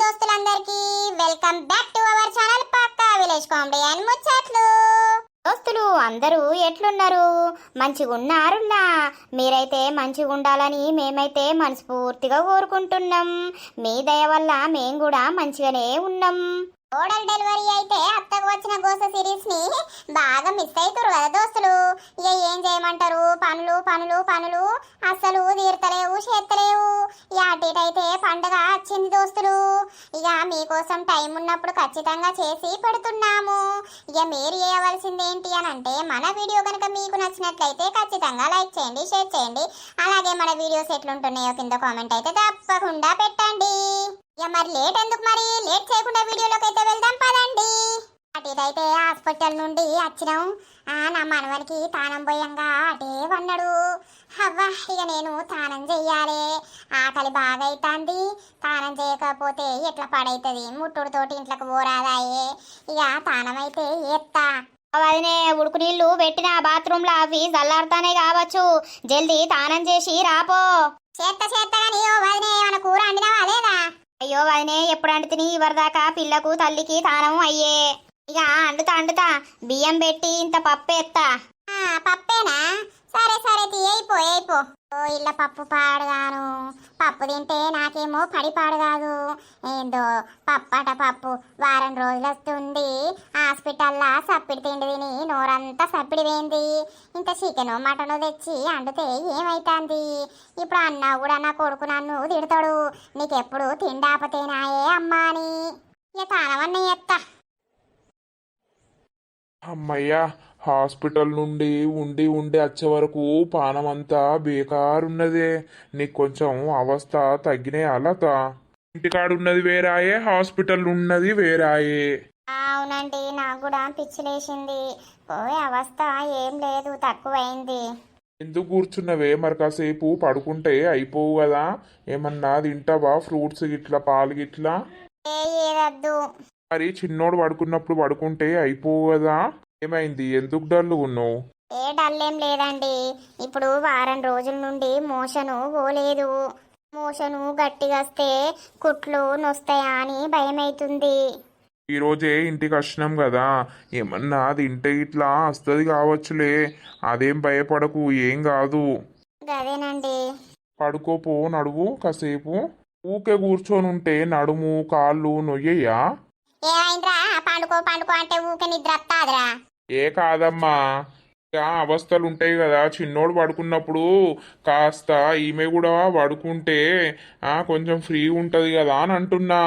దోస్తులందరికీ welcome back to our channel Pakka village comedy and ముచ్చట్లు. దోస్తులు అందరూ ఎట్లున్నారు? మంచిగా మీరైతే మంచిగా ఉండాలని మేమైతే మనస్ఫూర్తిగా కోరుకుంటున్నాం. మీ దయ వల్ల మేము కూడా మంచిగానే ఉన్నాం. ఓడల్ డెలివరీ అయితే అత్తకు వచ్చిన గోస సిరీస్ని బాగా మిస్ అవుతారు కదా దోస్తులు. ఇక ఏం చేయమంటారు? పనులు పనులు పనులు అస్సలు తీరతలేవు చేత్తలేవు. ఇక అటు ఇటు అయితే పండగ వచ్చింది దోస్తులు. ఇక మీకోసం టైం ఉన్నప్పుడు ఖచ్చితంగా చేసి పెడుతున్నాము. ఇక మీరు చేయవలసింది ఏంటి అని అంటే మన వీడియో కనుక మీకు నచ్చినట్లయితే ఖచ్చితంగా లైక్ చేయండి షేర్ చేయండి. అలాగే మన వీడియోస్ ఎట్లుంటున్నాయో కింద కామెంట్ అయితే తప్పకుండా పెట్టండి. ఇక మరి లేట్ ఎందుకు మరి? లేట్ చేయకుండా వీడియోలోకి అయితే వెళ్దాం పదండి. అటు ఇటైతే హాస్పిటల్ నుండి వచ్చినాం. ఆ నా మనవనికి తానం పోయంగా అటే వన్నాడు. అవ్వ ఇక నేను తానం చెయ్యాలి. ఆకలి బాగా అవుతుంది తానం చేయకపోతే ఎట్లా పడైతుంది? ముట్టుడుతోటి ఇంట్లోకి పోరాదాయే. ఇక తానం అయితే ఎత్తా. వదినే ఉడుకు నీళ్ళు పెట్టిన బాత్రూమ్లో అవి చల్లారుతానే కావచ్చు. జల్దీ తానం చేసి రాపో. చేత్త చేత్త గాని ఓ వదినే మన కూర అండినావా లేదా? అయ్యో వదినే ఎప్పుడు అంటుతుంది ఇవరిదాకా పిల్లకు తల్లికి తానం అయ్యే. ఇక అండుతా అండుతా. బియ్యం పెట్టి ఇంత పప్పు ఎత్తా. పప్పేనా? సరే సరే తీ అయిపో అయిపో. ఓ ఇళ్ళ పప్పు పాడుగాను. పప్పు తింటే నాకేమో పడి పాడు కాదు ఏందో పప్పట పప్పు వారం రోజులు వస్తుంది హాస్పిటల్లా సప్పిడి తిండి తిని నోరంతా సప్పిడి వేయింది ఇంత చికెను మటను తెచ్చి అండితే ఏమైతుంది? ఇప్పుడు అన్న కూడా నా కొడుకు నన్ను తిడతాడు. నీకెప్పుడు తిండాపతేనాయే అమ్మా అని. ఇక తానవన్నీ ఎత్త అమ్మయ్యా హాస్పిటల్ నుండి ఉండి ఉండి వచ్చే వరకు పానం అంతా బేకారున్నదే. నీకు కొంచెం అవస్థ తగ్గినాయి అలత. ఇంటికాడున్నది వేరాయే హాస్పిటల్ ఉన్నది వేరాయే. అవునండి నాకు కూడా పిచ్చిలేసింది. పోయే అవస్థ ఏం లేదు తక్కువైంది. ఎందుకు కూర్చున్నవే? మరి కాసేపు పడుకుంటే అయిపోవు కదా. ఏమన్నా తింటావా? ఫ్రూట్స్ గిట్లా పాలు గిట్లా? మరి చిన్నోడు పడుకున్నప్పుడు పడుకుంటే అయిపోవు కదా. ఏమైంది? ఎందుకు డల్లు ఉన్నావు? ఏ డల్లేం లేదండి. ఇప్పుడు వారం రోజుల నుండి మోషను పోలేదు. మోషను గట్టిగా వస్తే కుట్లు నొస్తాయా అని భయమైతుంది. ఈరోజే ఇంటికి వచ్చినాం కదా. ఏమన్నా తింటే ఇట్లా వస్తుంది కావచ్చులే. అదేం భయపడకు ఏం కాదు. గదేనండి. పడుకోపో నడువు కాసేపు. ఊకే కూర్చొని ఉంటే నడుము కాళ్ళు నొయ్యయ్యా? ఏమైందిరా? పండుకో పండుకో అంటే ఊకే నిద్ర వస్తాదిరా ఏ కాదమ్మా? అవస్థలు ఉంటాయి కదా చిన్నోడు పడుకున్నప్పుడు కాస్త ఈమె కూడా పడుకుంటే ఆ కొంచెం ఫ్రీ ఉంటది కదా అని అంటున్నా.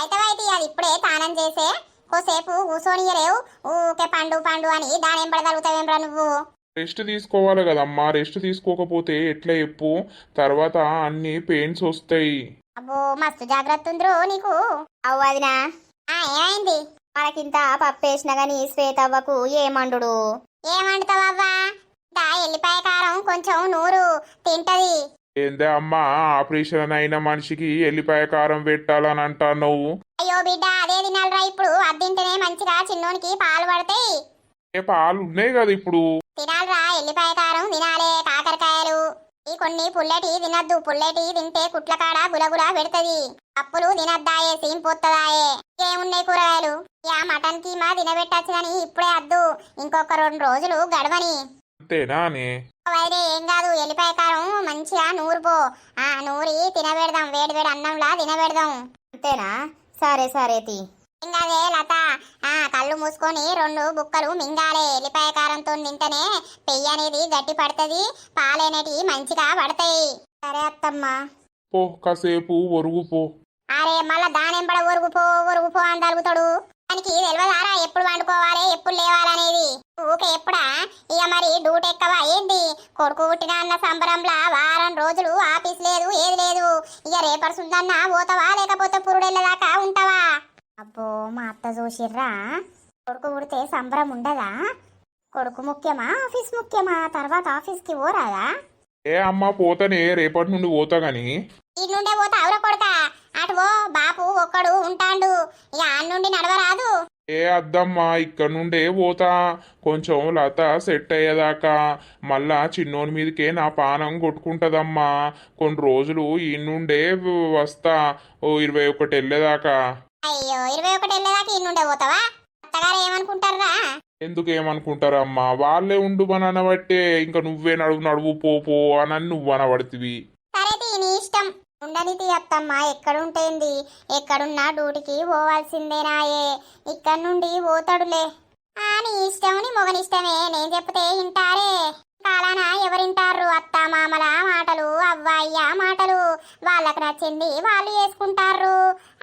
అయితే అయితే అది ఇప్పుడే తానం చేసే కోసేపు కూసోనియలేవు ఊకే పండు పండు అని దానేం పడగలుగుతావేమ్రా నువ్వు? రెస్ట్ తీసుకోవాలి కదమ్మా రెస్ట్ తీసుకోకపోతే ఎట్లా చెప్పు? తర్వాత అన్ని పెయిన్స్ వస్తాయి. అబ్బో మస్తు జాగ్రత్త ఉందిరో నీకు అవ్వదినా ఏమైంది? మనకింత పప్పేసిన గాని శ్వేతవ్వకు ఏమండు ఏమండుతావవ్వా? ఇంత ఎల్లిపాయ కారం కొంచెం నూరు తింటది. ఏందే అమ్మా ఆపరేషన్ అయిన మనిషికి ఎల్లిపాయ కారం పెట్టాలని అంటున్నావు అయ్యో బిడ్డ అదే తినాలిరా ఇప్పుడు. అది తింటేనే మంచిగా చిన్నోనికి పాలు పడతాయి. ఏ పాలు ఉన్నాయి కదా ఇప్పుడు. తినాలిరా ఎల్లిపాయ కారం తినాలే కాకరకాయలు. ఈ కొన్ని పుల్లటి తినద్దు పుల్లటి తింటే కుట్ల కాడ గులగుల పెడతది. అప్పులు తినద్దాయే సీన్ పోత్తదాయే. ఏమున్నాయి కూరగాయలు? యా మటన్ కీమా తినబెట్టచ్చు కానీ ఇప్పుడే అద్దు. ఇంకొక రెండు రోజులు గడవని. వైరే ఏం కాదు ఎల్లిపాయ కారం మంచిగా నూరుపో ఆ నూరి తినబెడదాం వేడి వేడి అన్నంలా తినబెడదాం. అంతేనా? సరే సరే తి. ఇంకదే లత. ఆ కళ్ళు మూసుకొని రెండు బుక్కలు మింగాలే. ఎల్లిపాయ కారంతో తింటేనే పెయ్యి అనేది గట్టి పడుతుంది. పాలనేటివి మంచిగా పడతాయి. సరే అత్తమ్మా. పో కాసేపు ఒరుగు పో. అరే మళ్ళా దానెంబడ ఒరుగుపో ఒరుగుపో అని తలుగుతాడు. దానికి తెలియదారా ఎప్పుడు వండుకోవాలి ఎప్పుడు లేవాలనేది? ఊకే ఎప్పుడా? ఇక మరి డ్యూటీ ఎక్కవా ఏంటి కొడుకు పుట్టిన అన్న సంబరంలా వారం రోజులు ఆఫీస్ లేదు ఏది లేదు. ఇక రేపటి సుందన్న పోతావా లేకపోతే పురుడెళ్ళదాకా ఉంటావా? అబ్బో మా అత్త చూసిర్రా? కొడుకు పుడితే సంబరం ఉండదా? కొడుకు ముఖ్యమా ఆఫీస్ ముఖ్యమా? తర్వాత ఆఫీస్కి పోరాదా? ఏ అమ్మ పోతానే రేపటి నుండి పోతా గాని. ఈ నుండే పోతే అవర కొడక. అటు ఓ బాపు ఒక్కడు ఉంటాండు. ఇక ఆ నుండి నడవరాదు. ఏ అద్దమ్మా ఇక్కడ నుండే పోతా. కొంచెం లత సెట్ అయ్యేదాకా. మళ్ళా చిన్నోని మీదకే నా పానం కొట్టుకుంటదమ్మా. కొన్ని రోజులు ఈ నుండే వస్తా. ఓ ఇరవై ఒకటి వెళ్ళేదాకా. అయ్యో ఇరవై ఒకటి వెళ్ళేదాకా ఇన్నుండే పోతావా? అత్తగారు ఏమనుకుంటారా ఎందుకు ఏమనుకుంటారమ్మా వాళ్ళే ఉండు అని అనబట్టే ఇంకా నువ్వే నడువు నడువు పో పో అని నువ్వు అనబడుతుంది సరే నీ ఇష్టం. ఉండని తీ అత్తమ్మ ఎక్కడుంటేంది? ఎక్కడున్నా డ్యూటీకి పోవాల్సిందేనాయే ఇక్కడ నుండి పోతాడులే. ఆ నీ ఇష్టం నీ మొగనిష్టమే. నేను చెప్తే వింటారే. కాలాన ఎవరింటారు అత్త మామల మాటలు అవ్వయ్య మాటలు? వాళ్ళకి నచ్చింది వాళ్ళు చేసుకుంటారు.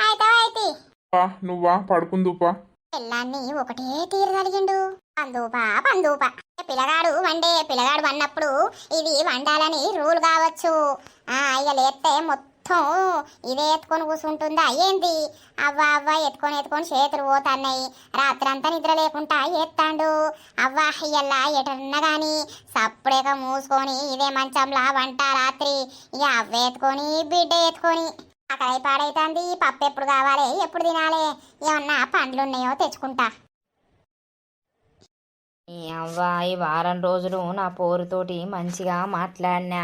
అయితే అయితే? పా నువ్వా పడుకుందుపా పిల్లాన్ని ఒకటే తీరు పందూపా పందూపా. పిల్లగాడు వండే పిల్లగాడు వన్నప్పుడు ఇది వండాలని రూల్ కావచ్చు. ఆ ఇక లేస్తే మొత్తం ఇదే ఎత్తుకొని కూర్చుంటుందా ఏంది? అవ్వ అవ్వ ఎత్తుకొని ఎత్తుకొని చేతులు పోతున్నాయి. రాత్రంతా నిద్ర లేకుండా ఎత్తాండు అవ్వ ఇయ్యల్లా ఎటన్నా కానీ సప్పుడేక మూసుకొని ఇదే మంచంలా వంట రాత్రి. ఇక అవ్వ ఎత్తుకొని బిడ్డ ఎత్తుకొని అక్కడ పాడైతుంది పప్పు ఎప్పుడు కావాలి ఎప్పుడు తినాలి ఏమన్నా పండ్లు ఉన్నాయో తెచ్చుకుంటా. ఈ ఈ వారం రోజులు నా పోరుతోటి మంచిగా మాట్లాడినా.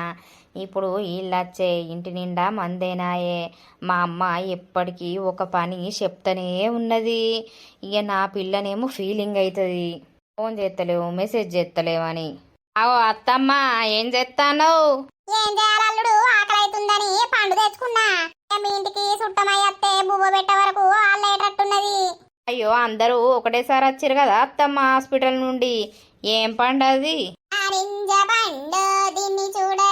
ఇప్పుడు వీళ్ళొచ్చే ఇంటి నిండా మందేనాయే. మా అమ్మ ఎప్పటికీ ఒక పని చెప్తూనే ఉన్నది. ఇక నా పిల్లనేమో ఫీలింగ్ అవుతుంది ఫోన్ చేస్తలేవు మెసేజ్ చేస్తలేవని అవో అత్తమ్మ ఏం చేస్తాను ఏం చేయాలి అల్లుడు? ఆకలి అవుతుందని పండు తెచ్చుకున్నా. మీ ఇంటికి సుట్టమై అత్తే బువ్వ పెట్టే వరకు ఆళ్ళేటట్టున్నది అయ్యో అందరూ ఒకటేసారి వచ్చారు కదా అత్తమ్మ హాస్పిటల్ నుండి. ఏం పండది? ఆరింజ పండు దీన్ని చూడగానే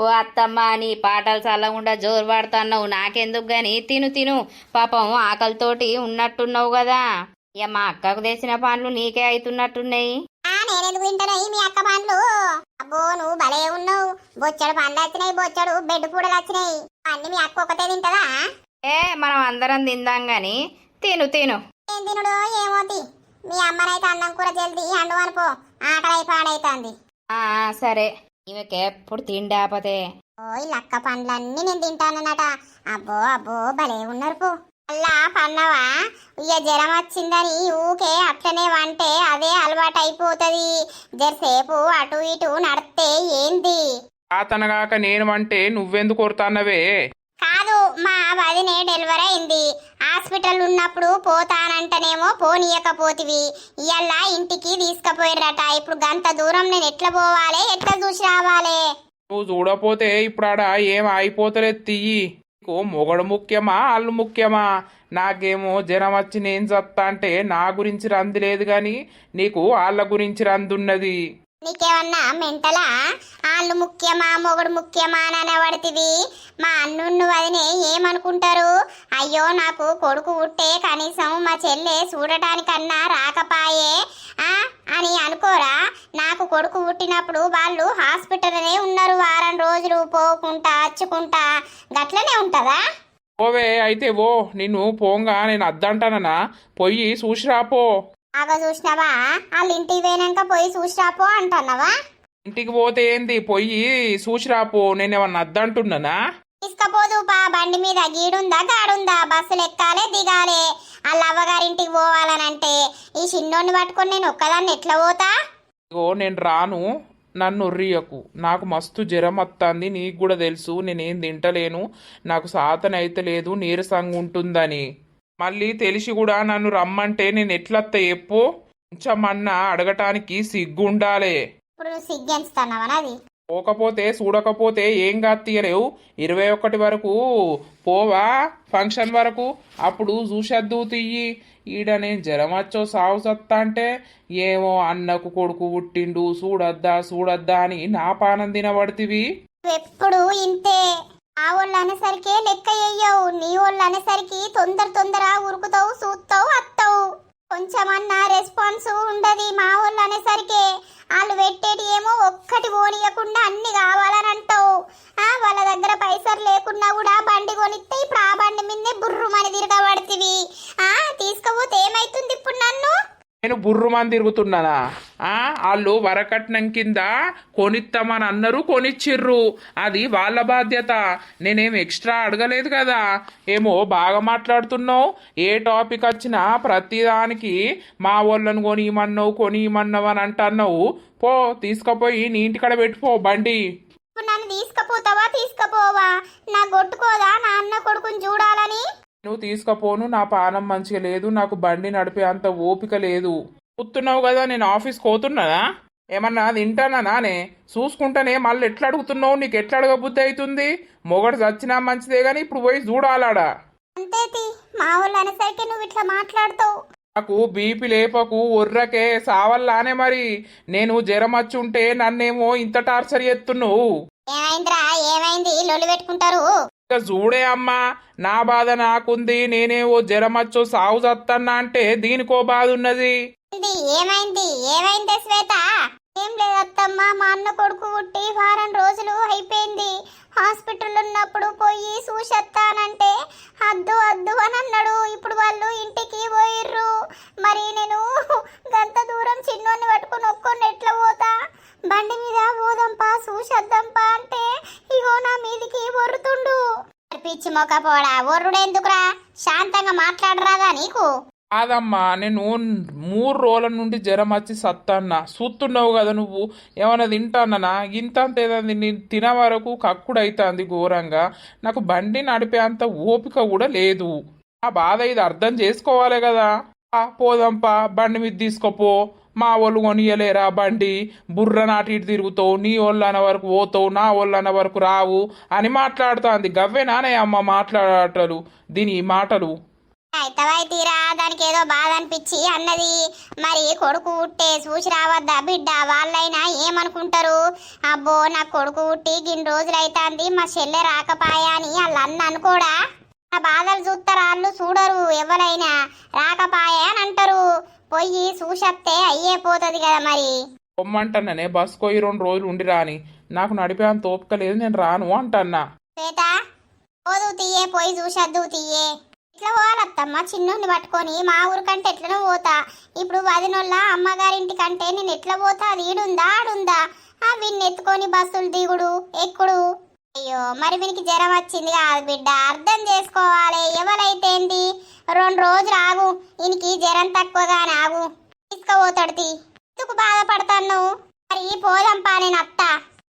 ఓ అత్తమ్మ నీ పాటలు చల్లకుండా జోరు పడుతున్నావు. నాకెందుకు గాని? తిను తిను. పాపం ఆకలితోటి ఉన్నట్టున్నావు కదా. ఇక మా అక్కకు తెచ్చిన పండ్లు నీకే అవుతున్నట్టున్నాయి ఆ నేనెందుకు తింటానయి మీ అక్క పండ్లు అబ్బో నువ్వు భలే ఉన్నావు. బొచ్చడు పండ్లు వచ్చినాయి బొచ్చడు బెడ్ పూడలు వచ్చినాయి. అన్ని మీ అక్క ఒకటే తింటదా? ఏ మనం అందరం తిందాం గాని. తిను తిను. ఏం తినుడో ఏమోతి మీ అమ్మనైతే అన్నం కూర జల్దీ అండు అనుకో ఆకలి పాడైతాంది. సరే. ఈమెకి ఎప్పుడు తిండి ఆపతే ఓ ఈ లక్క పండ్లన్నీ నేను తింటానన్నట. అబ్బో అబ్బో భలే ఉన్నారు పో. అల్లా పన్నవా? ఇక జ్వరం వచ్చిందని ఊకే అట్లనే వంటే అదే అలవాటు అయిపోతుంది జరసేపు అటు ఇటు నడితే ఏంది? అతనగాక నేను అంటే నువ్వెందుకు కొడతానవే కాదు మా వదినే డెలివరీ అయింది. హాస్పిటల్ ఉన్నప్పుడు పోతానంటనేమో పోనీయకపోతివి. ఇయ్యల్లా ఇంటికి తీసుకుపోయిర్రట. ఇప్పుడు గంత దూరం నేను ఎట్లా పోవాలి? ఎట్లా చూసి రావాలి? నువ్వు చూడపోతే ఇప్పుడాడ ఏం అయిపోతలేదు తియ్యి. నీకు మొగడు ముఖ్యమా అల్లు ముఖ్యమా? నాకేమో జ్వరం వచ్చి నేను చత్తా అంటే నా గురించి రంది లేదు కానీ నీకు వాళ్ళ గురించి రందున్నది. నీకేమన్నా మెంటలా? వాళ్ళు ముఖ్యమా మొగుడు ముఖ్యమా అని అనబడితివి? మా అన్నున్ను వదినే ఏమనుకుంటారు? అయ్యో నాకు కొడుకు పుట్టే కనీసం మా చెల్లె చూడటానికన్నా రాకపాయే అని అనుకోరా? నాకు కొడుకు పుట్టినప్పుడు వాళ్ళు హాస్పిటల్లోనే ఉన్నారు వారం రోజులు పోకుంటా అచ్చుకుంటా. గట్లనే ఉంటుందా? ఓవే అయితే ఓ నిన్ను పోంగా నేను అద్దంటానన్నా పొయ్యి చూసిరాపో ఆగ చూసినావా? వాళ్ళ ఇంటికి పోయినాక పోయి చూసిరాపో అంటున్నావా? ఇంటికి పోతే ఏంది? పొయ్యి చూసిరాపో. నేనేమన్నా అద్దంటున్నానా? తీసుకపోదు పా. బండి మీద గీడుందా గాడుందా? బస్సులు ఎక్కాలే దిగాలే. వాళ్ళ అవ్వగారింటికి పోవాలనంటే ఈ చిన్నోడిని పట్టుకొని నేను ఒక్కదాన్ని ఎట్లా పోతా? ఇగో నేను రాను. నన్ను ఉర్రియకు. నాకు మస్తు జ్వరం వస్తుంది నీకు కూడా తెలుసు. నేనేం తింటలేను. నాకు సాతన అయితే లేదు నీరసంగా ఉంటుందని మళ్ళీ తెలిసి కూడా నన్ను రమ్మంటే నేను ఎట్లత్త చెప్పు? కొంచెమన్నా అడగటానికి సిగ్గుండాలే. ఇప్పుడు నువ్వు సిగ్గెంచుతున్నావా నాది? పోకపోతే చూడకపోతే ఏం కాతీయలేవు ఇరవై ఒకటి వరకు పోవా ఫంక్షన్ వరకు? అప్పుడు చూసేద్దు తియ్యి. ఈడ నేను జ్వరం వచ్చో సాగు సత్తా అంటే ఏమో అన్నకు కొడుకు పుట్టిండు. చూడొద్దా చూడొద్దా అని నా పానం తినబడితివి. ఎప్పుడు ఇంతే. ఆ వాళ్ళు అనేసరికి లెక్క వేయవు నీ వాళ్ళు అనేసరికి తొందర తొందర ఉరుకుతావు చూస్తావు అత్తావు. కొంచెమన్నా రెస్పాన్స్ ఉండదు మా వాళ్ళు అనేసరికి వాళ్ళు పెట్టేటి ఏమో ఒక్కటి పోనీయకుండా అన్ని కావాలని అంటావు. వాళ్ళ దగ్గర పైసలు లేకున్నా కూడా బండి కొనిస్తే ఇప్పుడు ఆ బండి మీదే బుర్రుమని తిరగబడుతుంది ఆ తీసుకపోతే ఏమైతుంది ఇప్పుడు నన్ను? నేను బుర్రుమని తిరుగుతున్నానా? ఆ? వాళ్ళు వరకట్నం కింద కొనిస్తామని అన్నారు కొనిచ్చిర్రు. అది వాళ్ళ బాధ్యత. నేనేం ఎక్స్ట్రా అడగలేదు కదా. ఏమో బాగా మాట్లాడుతున్నావు. ఏ టాపిక్ వచ్చినా ప్రతిదానికి మా వాళ్ళని కొనియమన్నావు కొనియమన్నావు అని అంటున్నావు. పో తీసుకుపోయి నీ ఇంటికాడ పెట్టుకో బండి. నన్ను తీసుకపోతావా తీసుకపోవా? నా కొట్టుకోదా? నా అన్న కొడుకుని చూడాలని? నువ్వు తీసుకపోను నా పానం మంచిగా లేదు నాకు బండి నడిపే అంత ఓపిక లేదు. కూతున్నావు కదా నేను ఆఫీస్కి పోతున్నానా? ఏమన్నా తింటానా నానే? చూసుకుంటానే మళ్ళీ ఎట్లా అడుగుతున్నావు? నీకు ఎట్లా అడగబుద్ధి అవుతుంది? మొగడు చచ్చినా మంచిదే కానీ ఇప్పుడు పోయి చూడాలాడా? అంతే తి, మా వాళ్ళు అనేసరికి నువ్వు ఇట్లా మాట్లాడుతావు. నాకు బీపీ లేపకు ఒర్రకే సావల్లానే మరి. నేను జ్వరం వచ్చి ఉంటే నన్నేమో ఇంత టార్చర్ చేస్తున్నావు? ఏమైందిరా ఏమైంది? లొల్లి పెట్టుకుంటారు. ఇక చూడే అమ్మా. నా బాధ నాకుంది. నేనేవో జ్వరం వచ్చో సాగు చత్తన్నా అంటే దీనికో బాధ ఉన్నది ఏమైంది? ఏమైంది శ్వేత? ఏం లేదత్తమ్మ మా అన్న కొడుకు పుట్టి వారం రోజులు అయిపోయింది. హాస్పిటల్ ఉన్నప్పుడు పోయి చూసేస్తానంటే అద్దు అద్దు అని అన్నాడు. ఇప్పుడు వాళ్ళు ఇంటికి పోయిర్రు. మరి నేను గంత దూరం చిన్నోని పట్టుకుని ఒక్కొని ఎట్లా పోతా? బండి మీద పోదాంపా చూసేద్దాంపా అంటే ఇగో నా మీదికి ఒర్రుతుండు. పిచ్చి మొక్క పోడా ఒర్రుడెందుకురా శాంతంగా మాట్లాడరాదా నీకు? కాదమ్మా నేను మూడు రోజుల నుండి జ్వరం వచ్చి సత్తన్నా. చూస్తున్నావు కదా నువ్వు. ఏమైనా తింటానా ఇంత అంత ఏదంది? నేను తిన వరకు కక్కుడైతుంది ఘోరంగా. నాకు బండి నడిపే అంత ఓపిక కూడా లేదు. ఆ బాధ ఇది అర్థం చేసుకోవాలి కదా. ఆ, బండి మీద తీసుకోపో. మా వాళ్ళు కొనియలేరా బండి? బుర్ర నాటి ఇటు తిరుగుతావు నీ వాళ్ళు అన్న వరకు పోతావు నా వాళ్ళు అన్న వరకు రావు అని మాట్లాడుతుంది. గవ్వే నానే అమ్మ మాట్లాడటలు దీని మాటలు అయితవై తీరా? దానికి ఏదో బాధ అనిపించి అన్నది. మరి కొడుకు పుట్టే చూసి రావద్దా బిడ్డ? వాళ్ళైనా ఏమనుకుంటారు? అబ్బో నా కొడుకు పుట్టి గిన్ని రోజులు అవుతుంది మా చెల్లె రాకపాయా అని వాళ్ళ అన్న అనుకోడా? ఆ బాధలు చూస్తారు వాళ్ళు చూడరు ఎవరైనా. రాకపాయా అని అంటారు. పోయి చూసత్తే అయ్యే పోతుంది కదా మరి. పొమ్మంటానే బస్కో ఈ రెండు రోజులు ఉండి రాని నాకు నడిపే అంత ఓపిక లేదు నేను రాను అంటన్నా. శ్వేత పోదు తీయే పోయి చూసద్దు తీయే. ఎట్లా పోవాలత్తమ్మ? చిన్నుని పట్టుకొని మా ఊరికంటే ఎట్లనో పోతా. ఇప్పుడు వదినోళ్ళ అమ్మగారింటి కంటే నేను ఎట్లా పోతా? అది ఈడుందా ఆడుందా? ఆ వీడిని ఎత్తుకొని బస్సులు దిగుడు ఎక్కుడు. అయ్యో మరి వీనికి జ్వరం వచ్చింది కాదు బిడ్డ. అర్థం చేసుకోవాలి. ఎవరైతేంది రెండు రోజులు ఆగు. ఈయనకి జ్వరం తక్కువగా ఆగు. తీసుకుపోతాడు ఎందుకు బాధపడతాను మరి పోదంపా నేను అత్త.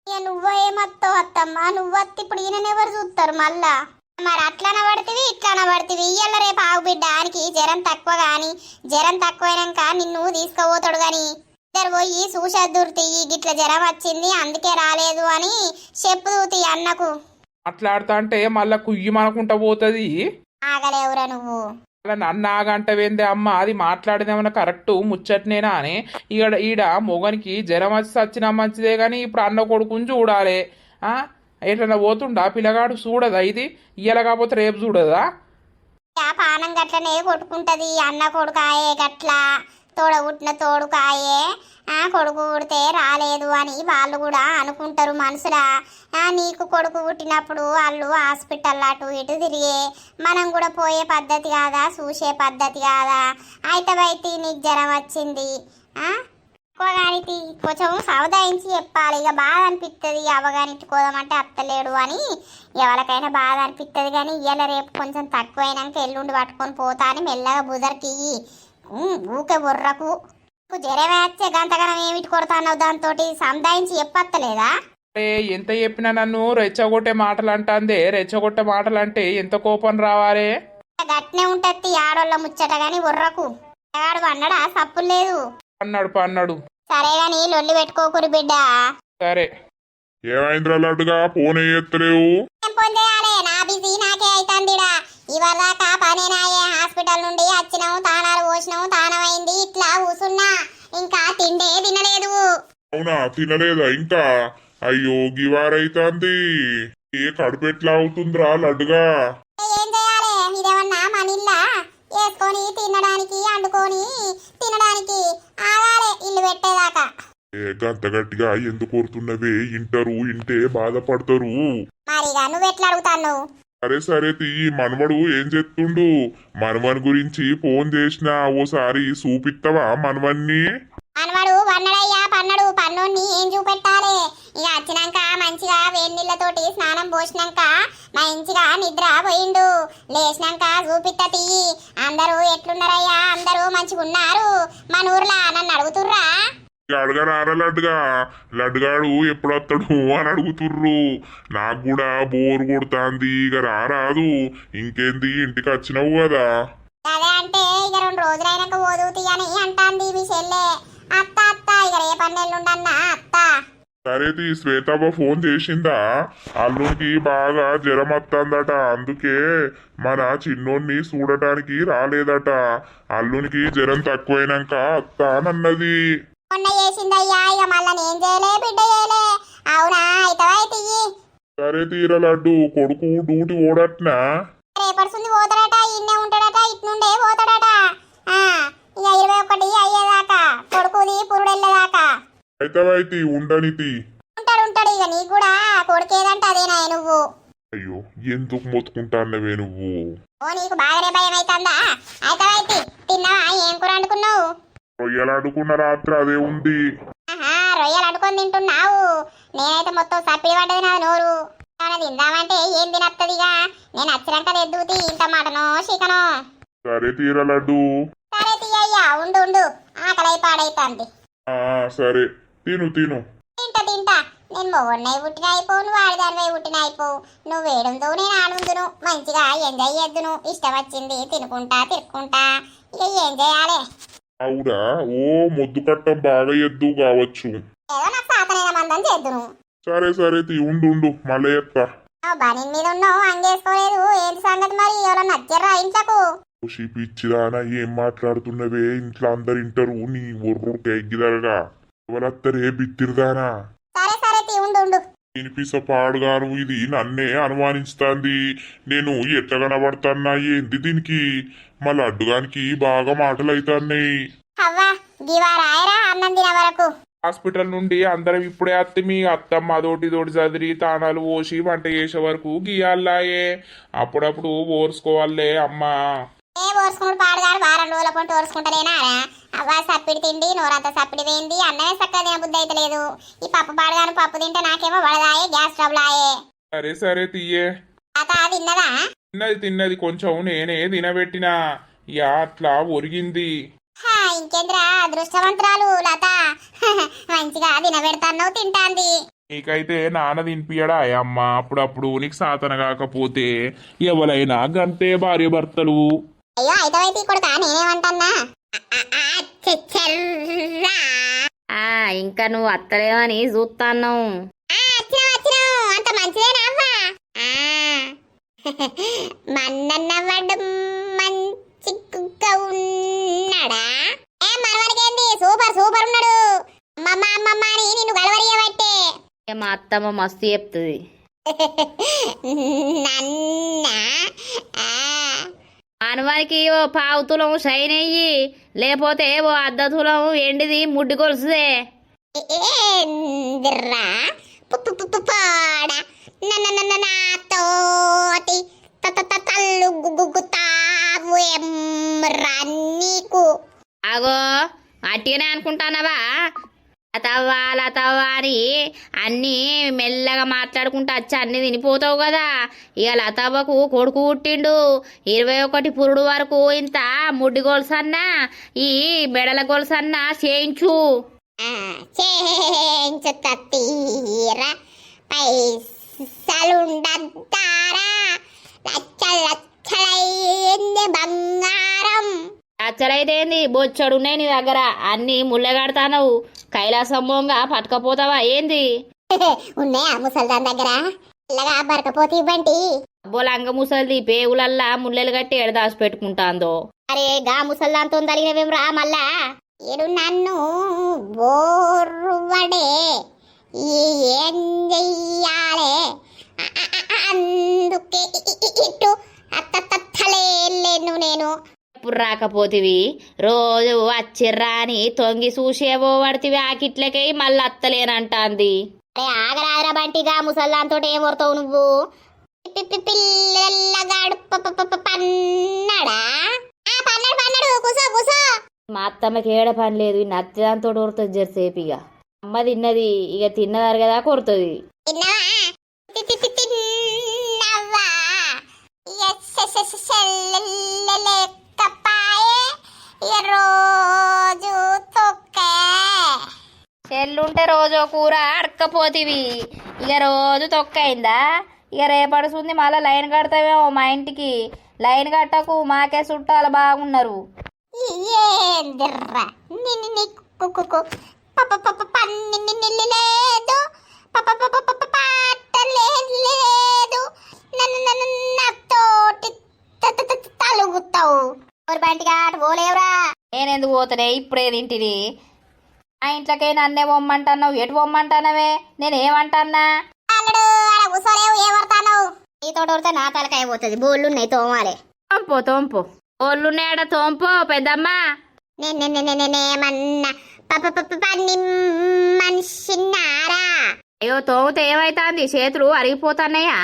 ఇక నువ్వు ఏమత్తావు అత్తమ్మ? నువ్వు అత్త ఇప్పుడు ఈయన ఎవరు చూస్తారు మళ్ళా? మరి అట్లా పడితివి ఇట్లా పడితివి ఇయ్యాల రేపు ఆగు బిడ్డ ఆనికి జ్వరం తక్కువ గాని జ్వరం తక్కువైనాక నిన్ను తీసుకుపోతాడు గాని ఇద్దరు పోయి చూసేద్దురు గిట్ల జ్వరం వచ్చింది అందుకే రాలేదు అని చెప్పుదూతి అన్నకు. మాట్లాడుతా అంటే మళ్ళా కుయ్యమనుకుంటా పోతుంది. ఆగలేవురా నువ్వు. అలా నన్ను ఆగంటవేందే అమ్మ అది మాట్లాడేదేమన్నా కరెక్ట్ ముచ్చట్నేనా అని. ఈడ ఈడ మొగనికి జ్వరం వచ్చి సచ్చినా మంచిదే కానీ ఇప్పుడు అన్న కొడుకుని చూడాలి. ఆ? ఎట్లన్నా పోతుండా? పిల్లగాడు చూడదా ఇది? ఇయ్యాల కాకపోతే రేపు చూడదా? ఆ పానం గట్లనే కొట్టుకుంటది. అన్న కొడుకాయే గట్లా. తోడ పుట్టిన తోడుకాయే. ఆ కొడుకు పుడితే రాలేదు అని వాళ్ళు కూడా అనుకుంటారు మనసులా. నీకు కొడుకు పుట్టినప్పుడు వాళ్ళు హాస్పిటల్ అటు ఇటు తిరిగే. మనం కూడా పోయే పద్ధతి కాదా? చూసే పద్ధతి కాదా? అయితే బయట నీకు జ్వరం వచ్చింది. ఆ? ఎక్కువగానికి కొంచెం సముదాయించి చెప్పాలి. ఇక బాధ అనిపిస్తుంది అవగానిట్టుకోదామంటే అత్తలేడు అని ఎవరికైనా బాధ అనిపిస్తుంది కానీ ఇవాళ రేపు కొంచెం తక్కువైనాక ఎల్లుండి పట్టుకొని పోతా అని మెల్లగా బుదరికి ఊకే బుర్రకు జ్వరం వేస్తే గంతగనం ఏమిటి కొడతాన్నావు దాంతో సముదాయించి చెప్పత్తలేదా? అరే ఎంత చెప్పినా నన్ను రెచ్చగొట్టే మాటలు అంటాందే రెచ్చగొట్టే మాటలు అంటే ఎంత కోపం రావాలే? గట్నే ఉంటది ఆడోళ్ళ ముచ్చట గాని బుర్రకు. అన్నడా? సప్పులు లేదు. అన్నాడు అన్నాడు. సరే గాని లొల్లి పెట్టుకోకురు బిడ్డ. సరే. ఏమైందిరా లడ్డుగా? ఫోన్ ఎత్తలేవు ఏం పొందేయాలే నా బిజీ నాకే అయితందిడా. ఇవాళ దాకా పనేనాయే హాస్పిటల్ నుండి వచ్చినావు తానాలు పోసినావు తానమైంది. ఇట్లా కూసున్నా ఇంకా తిండే తినలేదు. అవునా? తినలేదా ఇంకా? అయ్యో గివారైతాంది. ఏ కడుపు ఎట్లా అవుతుందిరా లడ్డుగా? ఏం చేయాలి? ఇదేమన్నా మనిల్లా? వేసుకొని తినడానికి అండుకొని తినడానికి ఆగాలి ఇల్లు పెట్టేదాకా. గంత గట్టిగా ఎందుకు కోరుతున్నవే? ఇంటరు ఇంటే బాధపడతారు. మరిగా నువ్వు ఎట్లా అడుగుతాను సరే సరే తీయి మనవడు ఏం చెప్తుండు? మనవన్ గురించి ఫోన్ చేసిన ఓసారి చూపిత్తవా మనవన్ని? మనవాడు పన్నడయ్యా పన్నడు. పన్నోడిని ఏం చూపెట్టాలి? లేచినాక చూపిత్త తీయి అందరూ ఎట్లున్నారయ్యా? అందరూ మంచిగా ఉన్నారు మన ఊర్లో నన్ను అడుగుతుర్రా? అడగరారా లడ్డుగా. లడ్డుగాడు ఎప్పుడు వస్తాడు అని అడుగుతుర్రు. నాకు కూడా బోర్ కొడుతాంది. ఇక రారాదు. ఇంకేంది? ఇంటికి వచ్చినావు కదా. అదే అంటే ఇక రెండు రోజులైనాక ఓదువుతీ అని అంటాంది మీ చెల్లె. అత్త అత్త ఇక రేపన్నెల్లుండన్నా అత్త. సరే తీ శ్వేతవ్వ ఫోన్ చేసిందా? అల్లునికి బాగా జ్వరం వస్తుందట అందుకే మన చిన్నోన్ని చూడటానికి రాలేదట. అల్లునికి జ్వరం తక్కువైనాక అత్తానన్నది సరే తీర లడ్డు కొడుకు డ్యూటీ ఓడట్నా రేపడుతుంది పోతాడట ఇన్నే ఉంటాడట ఇట్నుండే పోతాడట ఆ, ఇక ఇరవై ఒకటి అయ్యేదాకా కొడుకుది పురుడు వెళ్ళేదాకా అయితవైతి ఉండనితి. ఉంటాడు ఉంటాడు ఇక నీకు కూడా కొడుకేదంట అదేనా నువ్వు. అయ్యో ఎందుకు మొత్తుకుంటాన్నవే నువ్వు? ఓ నీకు బాగానే భయం అవుతుందా అయితవైతి తిన్నావా? ఏం కూర అనుకున్నావు రొయ్యలాడుకున్న రాత్రి అదే ఉంది. ఆహా రొయ్యలు అడుకొని తింటున్నావు. నేనైతే మొత్తం సప్పిడి పడ్డది నా నోరు. ఏమైనా తిందామంటే ఏం తినత్తదిగా? నేను వచ్చినాక తెద్దుతి ఇంత మటనో చికనో. సరే తీర లడ్డు. సరే తీయ్యా ఉండు ఉండు. ఆకలై పాడైతుంది. ఆ సరే. తిను తిను. తింటా తింటా. నేను మొగుడినై పుట్టిన అయిపో నువ్వు ఆడదానివై పుట్టిన అయిపో నువ్వు వేడుందు నేను ఆడుందును. మంచిగా ఎంజాయ్ చేద్దును. ఇష్టం వచ్చింది తినుకుంటా తిరుక్కుంటా. ఇక ఏం చేయాలి? అవురా ఓ మొద్దు కట్టం బాగా ఎద్దు కావచ్చు. ఏదో నాకు సాతనైన మందం చేద్దును. సరే సరే తీ ఉండు ఉండు. మళ్ళీ ఎత్తా బని మీద ఉన్నావు అంగేసుకోలేదు. ఏంటి సంగతి మరి? ఎవరన్నా నచ్చర్రా ఇంట్లోకు? పిచ్చిదానా ఏం మాట్లాడుతున్నవే? ఇంట్లో అందరు ఇంటరు. నీ ఒర్రు ఎగ్గిదరగా. ఎవరత్తరే బిత్తిరిదానా సరే సరే తీ ఉండు ఉండు వినిపిస పాడుగాను ఇది నన్నే అనుమానిస్తాంది నేను ఎట్లా కనబడతాన్నా ఏంది దీనికి మా లడ్డుగానికి బాగా మాటలు అవుతాన్నాయి అవ్వా గివా రాయరా అన్నం తిన వరకు హాస్పిటల్ నుండి అందరం ఇప్పుడే అత్తి మీ అత్తమ్మ అదోటి తోటి చదిరి తానాలు పోసి వంట చేసే వరకు గీయాలాయే అప్పుడప్పుడు ఓర్చుకోవాలే అమ్మా ఏ ఓర్చుకున్నాడు పాడుగాడు వారం రోజుల పొంటి ఓర్చుకుంటలేనా అవ్వా సప్పిడి తిండి నోరంతా సప్పిడి వేయింది అన్నమే చక్కగా తినబుద్ధి అయితే లేదు ఈ పప్పు పాడుగాను పప్పు తింటే నాకేమో వడదాయే గ్యాస్ ట్రబుల్ ఆయే. సరే సరే తీయే తాత తిన్నదా? తిన్నది తిన్నది. కొంచెం నేనే తినబెట్టినా. యా అట్లా ఒరిగింది. హా, ఇంకేంద్రా? అదృష్టవంతురాలు లత. మంచిగా తినబెడతాను తింటాంది. నీకైతే నాన్న తినిపియడా అమ్మ అప్పుడప్పుడు నీకు సాతన కాకపోతే ఎవరైనా గంతే భార్య భర్తలు. అయ్యో అయితే కొడుక? నేనేమంటన్నా? ఆ, ఇంకా నువ్వు అత్తలేవని చూస్తాను అంత మంచిదేనా అవ్వా? ఆ, మన్నన్నవాడు మంచి కుక్క ఉన్నాడా? ఏ మనవడికేంది సూపర్ సూపర్ ఉన్నాడు. అమ్మమ్మ అమ్మమ్మ అని నిన్ను గడవరియబట్టే ఇక మా అత్తమ్మ మస్తు చెప్తుంది. నన్న మనవానికి ఓ పావు తులం షైన్ అయ్యి లేకపోతే ఓ అర్ధ తులం ఎండిది ముడ్డి కొలుసుదే ఏందిర్రా పాడ. తల్లు గుగ్గుతావు ఎమ్రా నీకు. అగో అట్టిగానే అనుకుంటానవా? లతవ్వా లతవ్వా అని అన్నీ మెల్లగా మాట్లాడుకుంటా వచ్చి అన్ని తినిపోతావు కదా. ఇక లతవ్వకు కొడుకు పుట్టిండు. ఇరవై ఒకటి పురుడు వరకు ఇంత ముడ్డి గొలుసన్నా ఈ మెడల గొలుసన్నా చేయించు. తీరా లచ్చలైంది బంగారం. అచ్చలైతేంది బొచ్చడున్నాయి నీ దగ్గర. అన్నీ ముళ్ళగడతానవు కైలాసం బొంగ పట్టుకపోతావా? ఏంది? ఉన్నాయా ముసల్దాన్ దగ్గర? బరకపోతే ఇవ్వండి. బోలంగ ముసలిది పేగులల్లా ముళ్ళలు కట్టి ఎడదాసి పెట్టుకుంటాందో. అరే గా ముసల్దాంతో తగినవేం రా మళ్ళా? ఏడు నన్ను బోర్వడే ఏం చెయ్యాలే? అందుకే ఇటు అత్తలేను నేను. ఎప్పుడు రాకపోతివి రోజు వచ్చిర్రా అని తొంగి చూసేవో పడితివి ఆకిట్లకై మళ్ళీ అత్తలేనంటాంది. అరే ఆగరాగరా బంటిగా ముసల్దాంతో ఏం కొడతావు నువ్వు? పిల్లగాడు పన్నాడా పన్నాడు పన్నాడు కూసో కూసో. మా అత్తమ్మకి ఏడ పని లేదు ఈ నచ్చదాంతో కొడుతుంది జరసేపు ఇక అమ్మ తిన్నది ఇక తిన్నదారు కదా కొడుతుంది తి- తి- తి- తిన్నావా ఎస్ ఎస్ ఎస్ లెక్కపాయే ఇక రోజు తొక్కే. చెల్లుంటే రోజు కూర అడక్కపోతివి. ఇక రోజు తొక్కైందా? ఇక రేపడుసుంది మళ్ళీ లైన్ కడతావేమో మా ఇంటికి. లైన్ కట్టకు మాకే చుట్టాలు బాగున్నారు. లేదు. నన్ను నన్ను నాతోటి తలుగుతావు. ఎవరి బంటిగా అటు పోలేవురా నేనెందుకు పోతలే ఇప్పుడే తింటిని ఆ ఇంట్లోకే నన్నే పొమ్మంటున్నావు ఎటు కూసోలేవు ఏమడతావు నీతో ఉడితే నా తలకాయ పోతుంది బోళ్ళు ఉన్నాయి తోమాలే తోంపు తోంపు ఒళ్ళున్నాడ తోంపు పెద్దమ్మ నేనేమన్నా పప పప పన్ని మనిషిన్నారా అయ్యో తోమితే ఏమైతాంది? చేతులు అరిగిపోతున్నాయా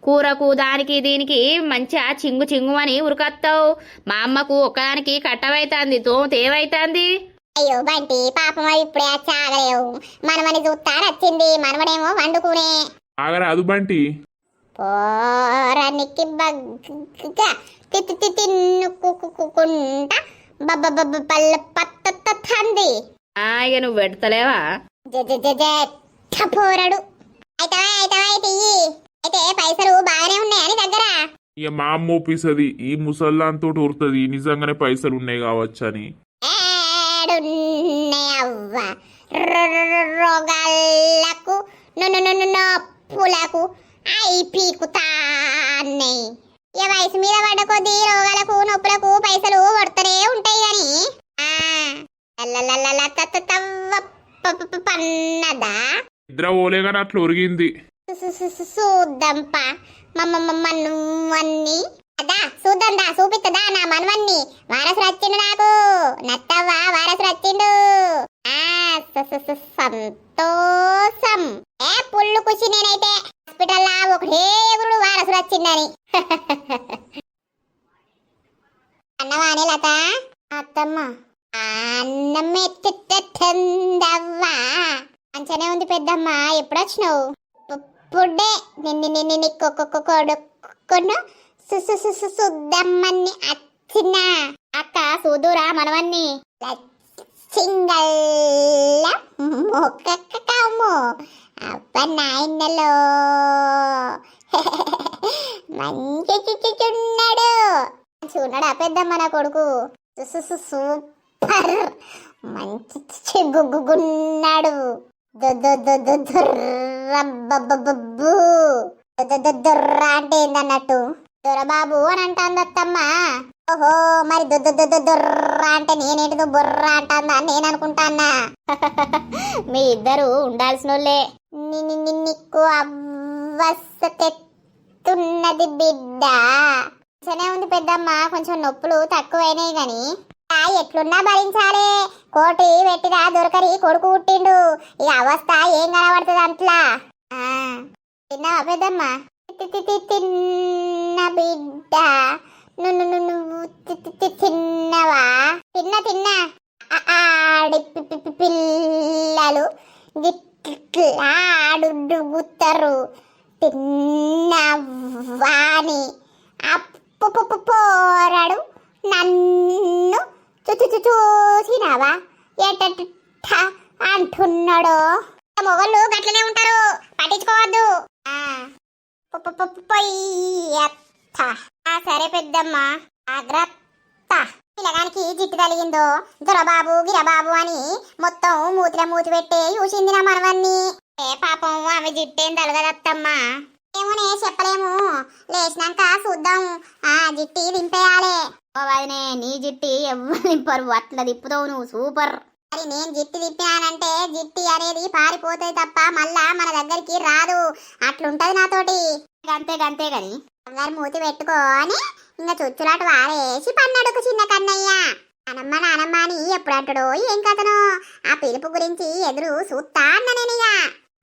కూరకు దానికి దీనికి మంచిగా చింగు చింగు అని ఉరికత్తావు. మా అమ్మకు ఒక్కదానికి కట్టవైతాంది తోమితే ఏమైతాంది? అయ్యో బంటి పాపం అవి ఇప్పుడే చాగలేవు. మనమని చూస్తా నచ్చింది. మనమనేమో వండుకునే. ఆగరాదు బంటి. పోరానికి బగ్గ తిత్తి తిన్నుకుంటా బబ్బ బబ్బ పల్ల పత్త తంది ఆ ఇక నువ్వు పెడతలేవా? పోరాడు అయితే అయితే అయితే ఇయ్యి. అయితే పైసలు బాగానే ఉన్నాయని దగ్గర? ఇక మా అమ్మ ఒప్పిస్తుంది ఈ ముసల్లాంతో ఉరుతుంది నిజంగానే పైసలు ఉన్నాయి కావచ్చని. రొ- రొ- రోగాలకు నొప్పులకు అయి పీకుతాన్నాయి ఇక వయసు మీద పడ్డ కొద్దీ రోగాలకు నొప్పులకు పైసలు పడుతూనే ఉంటాయి ప- పన్నదా? నిద్ర పోలే అట్లా ఒరిగింది. చూద్దాంపా మమ్మ మన్వన్ని అదా చూద్దాం దా చూపిస్తుందా నా మనవన్ని వారసు వచ్చిండు నాకు. నత్తవ్వా వారసు వచ్చిండు ఆ సంతోషం ఏ పుల్లు కుషి నేనైతే హాస్పిటల్ ఒకటే ఎగురుడు వారసుడు వచ్చిందని అన్నవానే లత. అత్తమ్మ. అన్నం ఎత్తుతుందవ్వా మంచిగానే ఉంది పెద్దమ్మ. ఎప్పుడొచ్చినావు? పుడ్డే. నిన్ను నిన్ను నీ కొడుకును సుద్దమ్మని అచ్చిన. అక్క సుదురా మనవన్ని. సింగల్ల మొక్కము అప్ప నాయనలో మంచి చిచ్చుచున్నాడు. చూడడా ఆ పెద్దమ్మ నా కొడుకు? సుసు సు- సూపర్. మంచి చిగుగున్నాడు అంటే ఏందన్నట్టు దొరబాబు అని అంటాందత్తమ్మ ఓహో మరి దొ- అంటే నేనేంటిదో బొర్ర అంటాందా నేను అనుకుంటానా మీ ఇద్దరు ఉండాల్సిన వాళ్ళే నీకు అవసతెత్తున్నది బిడ్డ మంచిగానే ఉంది పెద్దమ్మ కొంచెం నొప్పులు తక్కువైనాయి గాని ఎట్లున్నా భరించాలే. కోటి పెట్టిరా దొరకరి కొడుకు పుట్టిండు. ఈ అవస్థ ఏం కనబడుతుంది అంట్లా? తిన్నా తిన్నావా పెద్దమ్మ? తిన్న బిడ్డ. నువ్వు నువ్వు తిన్నవా? తిన్నా తిన్నా. ఆడి పిల్లలు ఆడుగుతారు తిన్నవాని అప్పు పోరాడు నన్ను చూసినావా? ఏట అంటున్నాడో? మొగళ్ళు గట్లనే ఉంటారు. పట్టించుకోవద్దు. ఆ. సరే పెద్దమ్మ. అగ్రత్త పిల్లగానికి జిట్టు తలిగిందో దొరబాబు గిరబాబు అని మొత్తం మూతిల మూతి పెట్టే చూసింది నా మనవన్ని ఏ పాపం ఆమె జిట్టేం తలగదత్తమ్మా ఏమోనే చెప్పలేము. లేచినాక చూద్దాం. ఆ జిట్టి దింపేయాలి. ఓ వదినే నీ జిట్టి ఎవ్వరు దింపరు అట్లా తిప్పుతావు నువ్వు. సూపర్. మరి నేను జిట్టి తిప్పానంటే జిట్టి అనేది పారిపోతాయి తప్ప మళ్ళా మన దగ్గరికి రాదు. అట్లుంటది నాతోటి. గంతే గంతే గని. అందరు మూతి పెట్టుకొని ఇంకా చుచ్చులాట వారేసి పన్నడుకు చిన్న కన్నయ్య. నానమ్మ నానమ్మ అని ఎప్పుడు అంటాడో ఏం కథనో? ఆ పిలుపు గురించి ఎదురు చూస్తా అన్న నేనిగా.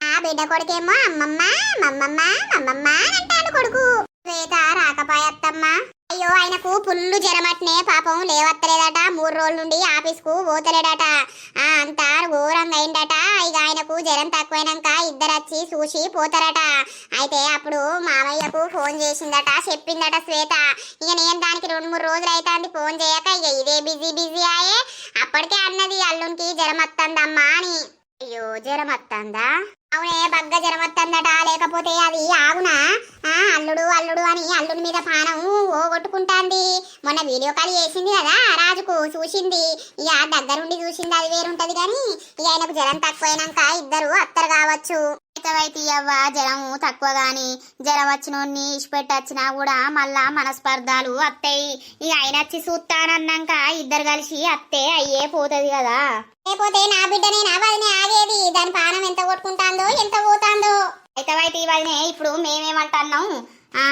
ఆ బిడ్డ కొడుకేమో అమ్మమ్మ మమ్మమ్మ మమ్మమ్మ అంటాడు కొడుకు. శ్వేత రాకపాయత్తమ్మా. అయ్యో ఆయనకు పుల్లు జ్వరమట్నే పాపం లేవత్తలేదట. మూడు రోజుల నుండి ఆఫీస్కు పోతలేడట. ఆ అంతా ఘోరంగా అయిందట. ఇక ఆయనకు జ్వరం తక్కువైనాక ఇద్దరు వచ్చి చూసి పోతారట. అయితే అప్పుడు మామయ్యకు ఫోన్ చేసిందట చెప్పిందట శ్వేత. ఇక నేను దానికి రెండు మూడు రోజులు అవుతుంది ఫోన్ చేయక. ఇక ఇదే బిజీ బిజీ అయ్యే అప్పటికే అన్నది అల్లునికి జ్వరం వస్తుందమ్మా అని. అయ్యో జ్వరం వస్తుందా అవునే బగ్గ జ్వరం లేకపోతే అది ఆగునా? ఆ అల్లుడు అల్లుడు అని అల్లుడి మీద పానం ఓగొట్టుకుంటాంది. మొన్న వీడియో కాల్ చేసింది కదా రాజుకు చూసింది. ఇక దగ్గరుండి చూసింది అది వేరుంటది కానీ ఇక ఆయనకు జ్వరం తక్కువైనాక ఇద్దరు అత్తరు కావచ్చు. అవ్వ జ్వరం తక్కువ గాని జ్వరం వచ్చినోన్ని ఇచ్చిపెట్టొచ్చినా కూడా మళ్ళా మనస్పర్ధాలు అత్తయి ఇక ఆయన వచ్చి చూస్తానన్నాక ఇద్దరు కలిసి అత్తే అయ్యే పోతుంది కదా. లేకపోతే నా బిడ్డనే నా వదినే ఆగేది. దాని పానం ఎంత కొట్టుకుంటాందో ఎంత పోతాందో. అయితే అయితే వదినే ఇప్పుడు మేమేమంటున్నాం? ఆ.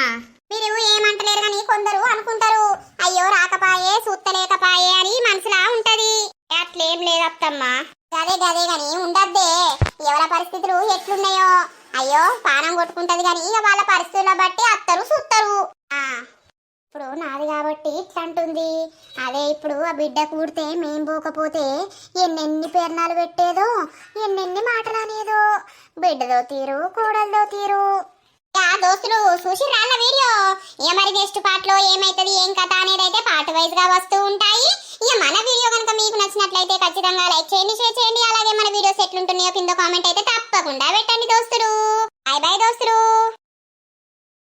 మీరు ఏమంటలేరు కానీ కొందరు అనుకుంటారు. అయ్యో రాకపాయే సూత్తలేకపాయే అని మనసులా ఉంటది. అట్లేం లేదత్తమ్మా. గదే గదే గాని ఉండద్దే. ఎవరి పరిస్థితులు ఎట్లున్నాయో? అయ్యో పానం కొట్టుకుంటది గాని ఇక వాళ్ళ పరిస్థితుల బట్టి అత్తరు సుత్తరు. ఇప్పుడు నాది కాబట్టి ఇట్లా అంటుంది అదే ఇప్పుడు ఆ బిడ్డ కూడితే మేం పోకపోతే ఎన్నెన్ని పేర్నాలు పెట్టేదో ఎన్నెన్ని మాటలు అనేదో బిడ్డదో తీరు కోడలదో తీరు. ఆ దోస్తులు చూసి రాళ్ళ వీడియో? ఇక మరి నెక్స్ట్ పార్ట్లో ఏమైతుంది ఏం కథ అనేది అయితే పార్ట్ వైజ్గా వస్తూ ఉంటాయి. ఇక మన వీడియో కనుక మీకు నచ్చినట్లయితే ఖచ్చితంగా లైక్ చేయండి షేర్ చేయండి. అలాగే మన వీడియోస్ ఎట్లుంటున్నాయో కింద కామెంట్ అయితే తప్పకుండా పెట్టండి దోస్తులు. బాయ్ బాయ్ దోస్తులు.